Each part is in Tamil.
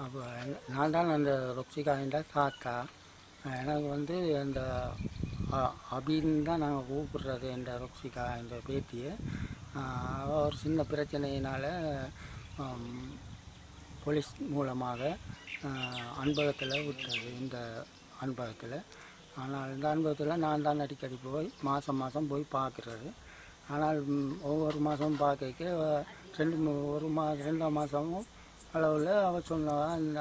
அப்போ நான் தான் அந்த ரொக்ஷிகாயின் தாத்தா. எனக்கு வந்து அந்த அப்படின்னு அபின்னு தான் நாங்கள் கூப்பிடுறது இந்த ருக்ஷிகா இந்த பேத்தியை. ஒரு சின்ன பிரச்சனையினால் போலீஸ் மூலமாக அன்பகத்தில் விட்டது இந்த அன்பகத்தில். ஆனால் இந்த அன்பகத்தில் நான் தான் அடிக்கடி போய் மாதம் மாதம் போய் பார்க்குறது ஆனால் ஒவ்வொரு மாதமும் பார்க்க ரெண்டு ஒரு மா ரெண்டாம் மாதமும் அளவில் அவள் சொன்னவா இந்த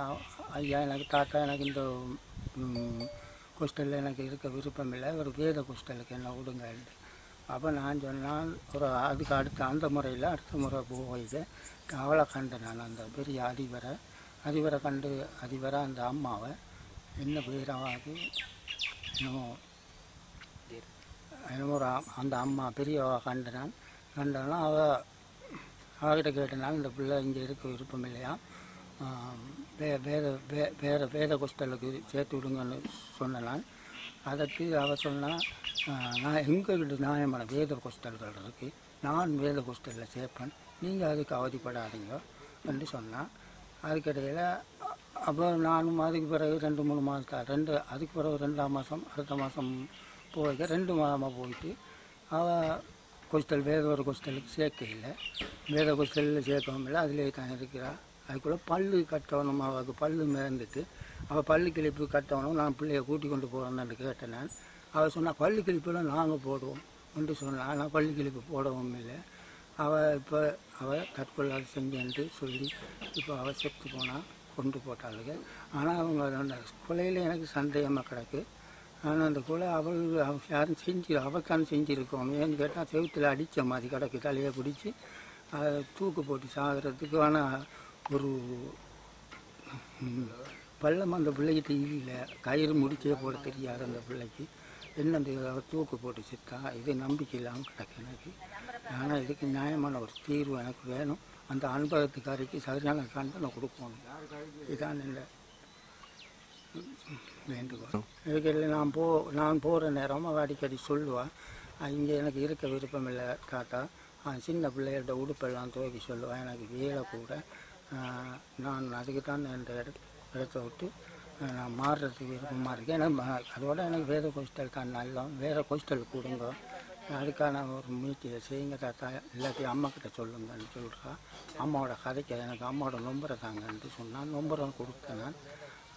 ஐயா எனக்கு தாத்தா எனக்கு இந்த ஹோஸ்டலில் எனக்கு இருக்க விருப்பம் இல்லை ஒரு வேத ஹோஸ்டலுக்கு என்ன விடுங்க அப்போ நான் சொன்னால் ஒரு அதுக்கு அடுத்த அந்த முறையில் அடுத்த முறை போய் அவளை கண்டு நான் அந்த பெரிய அதிபரை அதிபரை கண்டு அதிபரை அந்த அம்மாவை என்ன பேராவது என்னமோ என்னமோ ஒரு அந்த அம்மா பெரியவா கண்டு நான் கண்டனா அவள் அவர்கிட்ட கேட்டனால இந்த பிள்ளை இங்கே இருக்க விருப்பம் இல்லையா? வே வேத வே வேறு வேத ஹோஸ்டலுக்கு சேர்த்து விடுங்கன்னு சொன்னேன். நான் அதற்கு அவள் சொன்னால் நான் எங்ககிட்ட நியாயமான வேத ஹோஸ்டல்கள் இருக்குது நான் வேத ஹோஸ்டலில் சேர்ப்பேன். நீங்கள் அதுக்கு அவதிப்படாதீங்க. என்று சொன்னான் அதுக்கிடையில் அப்போ நானும் அதுக்கு பிறகு ரெண்டு மூணு மாதம் ரெண்டு அதுக்கு பிறகு ரெண்டாம் மாதம் அடுத்த மாதம் போய் ரெண்டு மாதமாக போயிட்டு அவள் கொஸ்டல் வேத ஒரு கொஸ்டலுக்கு சேர்க்க இல்லை வேத கொஸ்டலில் சேர்க்கவும் இல்லை அதிலே தான் இருக்கிறாள் அதுக்குள்ளே பல்லு கட்டணும் அவளுக்கு பல்லு மிதந்துட்டு அவள் பல்லு கிழிப்பு கட்டணும் நான் பிள்ளைய கூட்டி கொண்டு போகிறேன்னு கேட்டேன் நான். அவள் சொன்னால் பல்லு கிழிப்பெல்லாம் நாங்கள் போடுவோம் என்று சொன்னால் ஆனால் பல்லு கிழிப்பு போடவும் இல்லை. அவள் இப்போ அவள் தற்கொலை செஞ்சேன்ட்டு சொல்லி இப்போ அவள் செத்து போனால் கொண்டு போட்டாளுங்க ஆனால் அவங்க அந்த கொலையில் எனக்கு சந்தேகமாக கிடக்கு. ஆனால் அந்த கொலை அவள் யாரும் செஞ்சு அவள் தான் செஞ்சுருக்கோம் ஏன்னு கேட்டால் செவுத்தில் அடித்த மாதிரி கிடக்கு தலையை பிடிச்சி அதை தூக்கு போட்டு சாகிறதுக்கு. ஆனால் ஒரு பள்ளம் அந்த பிள்ளைகிட்ட இல்லை கயிறு முடிச்சே போட தெரியாது அந்த பிள்ளைக்கு. என்ன அந்த தூக்கு போட்டு செத்தா? இது நம்பிக்கை இல்லாமல் கிடக்கு எனக்கு. ஆனால் இதுக்கு நியாயமான ஒரு தீர்வு எனக்கு வேணும். அந்த அனுபவத்துக்காரிக்கு சரியான கண்டனை கொடுக்கணும். இதான் இல்லை வேண்டுகோள். இதுக்கு நான் போ நான் போகிற நேரம் அவள் அடிக்கடி சொல்லுவாள் இங்கே எனக்கு இருக்க விருப்பம் இல்லை தாத்தா சின்ன பிள்ளைகளோட உடுப்பெல்லாம் துவக்கி சொல்லுவாள் எனக்கு வேலை கூட. நான் அதுக்கு தான் இந்த இடத்த இடத்த விட்டு நான் மாறுறதுக்கு விருப்பமாக இருக்கேன். ஏன்னா அதோட எனக்கு வேறு ஹோஸ்டல் தான் நல்லா வேறு கொஸ்டல் கொடுங்க. அதுக்கான ஒரு முயற்சியை செய்யுங்க தாத்தா. இல்லாட்டி அம்மா கிட்ட சொல்லுங்கன்னு சொல்கிறா அம்மாவோட கதைக்கு எனக்கு அம்மாவோட நம்பரை தாங்கன்ட்டு சொன்னான். நம்பரை கொடுத்தேன் நான்.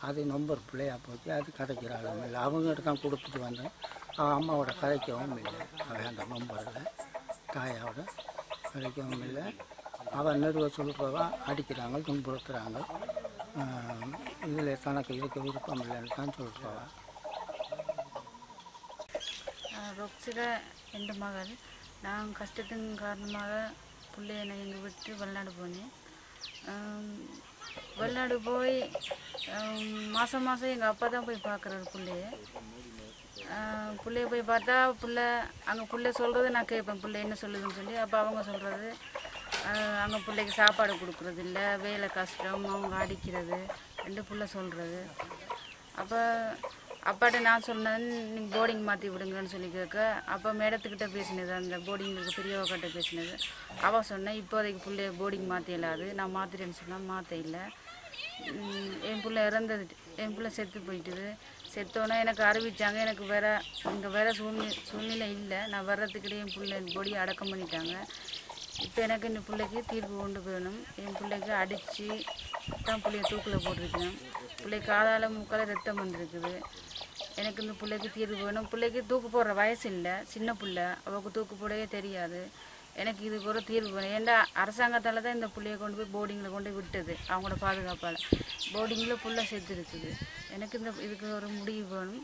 அது நம்பர் பிள்ளையாக போச்சு அது கதைக்கிறாளும் இல்லை. அவங்ககிட்ட தான் கொடுத்துட்டு வந்தேன். அவன் அம்மாவோட கதைக்கவும் இல்லை. அவன் அந்த நம்பரில் தாயாவோட கதைக்கவும் இல்லை. அவன் நடுவ சொல்கிறவா அடிக்கிறாங்க துன்புறுத்துகிறாங்க இதில் தனக்கு இருக்க விருப்பம் இல்லைன்னு தான் சொல்கிறவா ரொக்ஸிகா ரெண்டு மகள். நான் கஷ்டத்தின் காரணமாக பிள்ளைய நான் இங்கே விட்டு வெளிநாடு போனேன். வெளிநாடு போய் மாதம் மாதம் எங்கள் அப்பா தான் போய் பார்க்குறாரு பிள்ளைய. பிள்ளைய போய் பார்த்தா பிள்ளை அங்கே பிள்ளை சொல்கிறது நான் கேட்பேன். பிள்ளை என்ன சொல்லுதுன்னு சொல்லி அப்போ அவங்க சொல்கிறது அங்கே பிள்ளைக்கு சாப்பாடு கொடுக்குறது இல்லை வேலை கஷ்டம் அவங்க அடிக்கிறது ரெண்டு பிள்ளை சொல்கிறது அப்போ அப்பாட்ட நான் சொன்னேன் நீங்கள் போர்டிங் மாற்றி விடுங்கன்னு சொல்லி கேட்க அப்போ மேடத்துக்கிட்ட பேசினது அந்த போர்டிங்களுக்கு பெரியவக்கிட்ட பேசினது. அவள் சொன்னேன் இப்போதைக்கு பிள்ளைய போர்டிங் மாற்ற இல்லாது நான் மாற்றிட்டேன்னு சொன்னால் மாற்ற இல்லை. என் பிள்ளை இறந்தது என் பிள்ளை செத்து போயிட்டுது. செத்தோன்னே எனக்கு அறிவித்தாங்க எனக்கு வேற இங்கே வேற சூழ்நிலை சூழ்நிலை இல்லை. நான் வர்றதுக்கிட்டே என் பிள்ளை பொடியை அடக்கம் பண்ணிட்டாங்க. இப்போ எனக்கு இந்த பிள்ளைக்கு தீர்ப்பு கொண்டு போகணும். என் பிள்ளைக்கு அடித்து தான் பிள்ளைய தூக்கில் போட்டிருக்கேன் பிள்ளை காதால் முக்கால் ரத்தம் வந்துருக்குது. எனக்கு இந்த பிள்ளைக்கு தீர்வு வேணும். பிள்ளைக்கு தூக்கு போடுற வயசு இல்லை. சின்ன பிள்ளை. அவளுக்கு தூக்கு போடவே தெரியாது. எனக்கு இதுக்கு ஒரு தீர்வு வேணும். ஏன்டா அரசாங்கத்தால் தான் இந்த பிள்ளைய கொண்டு போய் போர்டிங்கில் கொண்டு போய் விட்டது. அவங்களோட பாதுகாப்பால். போர்டிங்கில் ஃபுல்லாக செத்து இருக்குது எனக்கு இந்த இதுக்கு ஒரு முடிவு வேணும்.